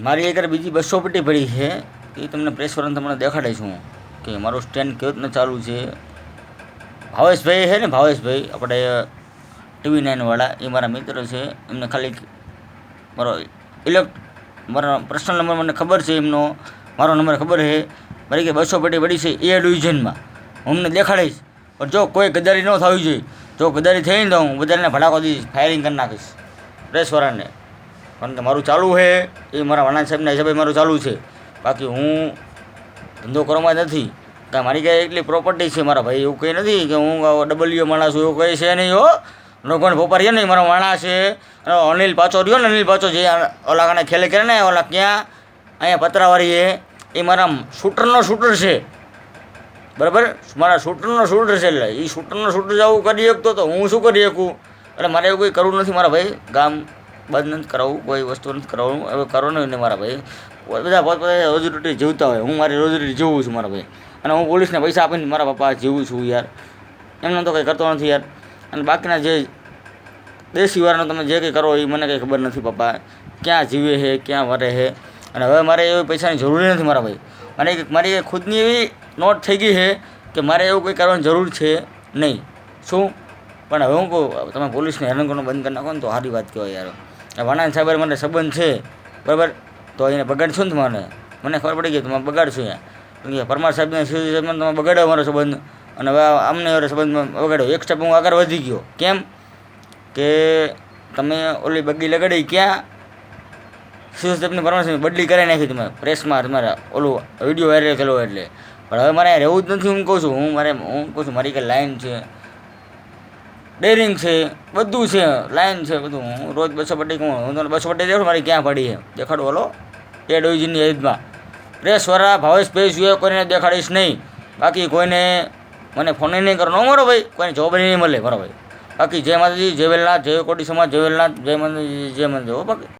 મારી એક બીજી બસો પટ્ટી પડી છે. એ તમને પ્રેસ વાળાને તમને દેખાડે હું કે મારું સ્ટેન્ડ કેવી રીતના ચાલુ છે. ભાવેશભાઈ છે ને, ભાવેશભાઈ, આપણે ટીવી નાઇનવાળા એ મારા મિત્ર છે. એમને ખાલી મારો ઇલેક્ટ મારા પર્સનલ નંબર મને ખબર છે એમનો. મારો નંબર ખબર છે. મારી કે બસો પેટી પડી છે એ ડિવિઝનમાં હું અમને દેખાડીશ. પણ જો કોઈ ગદારી ન થવી જોઈએ. જો ગદારી થઈ ને તો હું બધાને ભડાકો દઈશ ફાયરિંગ કરી નાખીશ. પ્રેસવાળાને કે મારું ચાલુ છે, એ મારા વાણા સાહેબના હિસાબે મારું ચાલુ છે. બાકી હું ધંધો કરવામાં નથી. કાં મારી કાંઈ એટલી પ્રોપર્ટી છે મારા ભાઈ, એવું કંઈ નથી કે હું ડબલ્યુ માણસ એવું કંઈ છે નહીં, હો. લોકોને ભોપાર છે નહીં, મારો માણા છે. અને અનિલ પાછો રહ્યો ને, અનિલ પાછો જે ઓલા કાને ખેલે કરે ને, ઓલા ક્યાં? અહીંયા પતરાવાળી એ એ મારા શૂટરનો શૂટર છે. બરાબર? મારા શૂટરનો શૂટર છે એટલે એ શૂટરનો શૂટર આવું કરી શકતો તો હું શું કરી શકું? એટલે મારે એવું કંઈ કરવું નથી મારા ભાઈ, ગામ. બંધ નથી કરાવવું, કોઈ વસ્તુ નથી કરાવવું. હવે કરવાનું નહીં મારા ભાઈ. બધા બધા પોતપોતે રોજીરોટી જીવતા હોય. હું મારી રોજીરોટી જીવું છું મારા ભાઈ. અને હું પોલીસને પૈસા આપીને મારા પપ્પા જીવું છું યાર. એમને તો કંઈ કરતો નથી યાર. અને બાકીના જે દેશી વારનો તમે જે કંઈ કરો એ મને કંઈ ખબર નથી પપ્પા ક્યાં જીવે છે ક્યાં મરે છે અને હવે મારે એવી પૈસાની જરૂર નથી મારા ભાઈ. મને મારી ખુદની એવી નોટ થઈ ગઈ છે કે મારે એવું કંઈ કરવાની જરૂર છે નહીં. શું? પણ હવે હું કહું, તમે પોલીસને હેરાન કરવાનું બંધ કરી નાખો ને તો સારી વાત કહેવાય યાર. વાણાન સાહેબ મને સંબંધ છે, બરાબર? તો એને બગાડશો ને મને? મને ખબર પડી ગઈ તમે બગાડશો અહીંયા. પરમાર સાહેબને સીધી સાહેબને તમે બગાડ્યો મારો સંબંધ. અને હવે આમને મારો સંબંધમાં બગાડ્યો એક સ્ટેપ હું આગળ વધી ગયો. કેમ? કે તમે ઓલી બગી લગાડી ક્યાં? સીધો સ્ટેપની પરમાર બદલી કરાવી નાખી તમે? પ્રેસમાં તમારા ઓલું વીડિયો વાયરલ થયેલો એટલે. પણ હવે મારે રહેવું જ નથી, હું કહું છું. હું મારે હું કહું છું, મારી કંઈ લાઈન છે. ડેરિંગ છે, બધું છે, લાઈન છે, બધું. હું રોજ બસો પટ્ટી કહું હું તમને બસો પટ્ટી દેખો, મારી ક્યાં પડી છે? દેખાડો બોલો. એ ડિવિઝનની હેદમાં પ્રેસવાળા ભાવેશ પેશ એ કોઈને દેખાડીશ નહીં. બાકી કોઈને મને ફોન નહીં કરો ન મારો ભાઈ? કોઈને જોબ નહીં મળે મારો ભાઈ. બાકી જય માતાજી, જય વેલનાથ, જય કોટી સમાજ, જય વેલનાથ, જય મંદિર જય મંદિર. હો બાકી.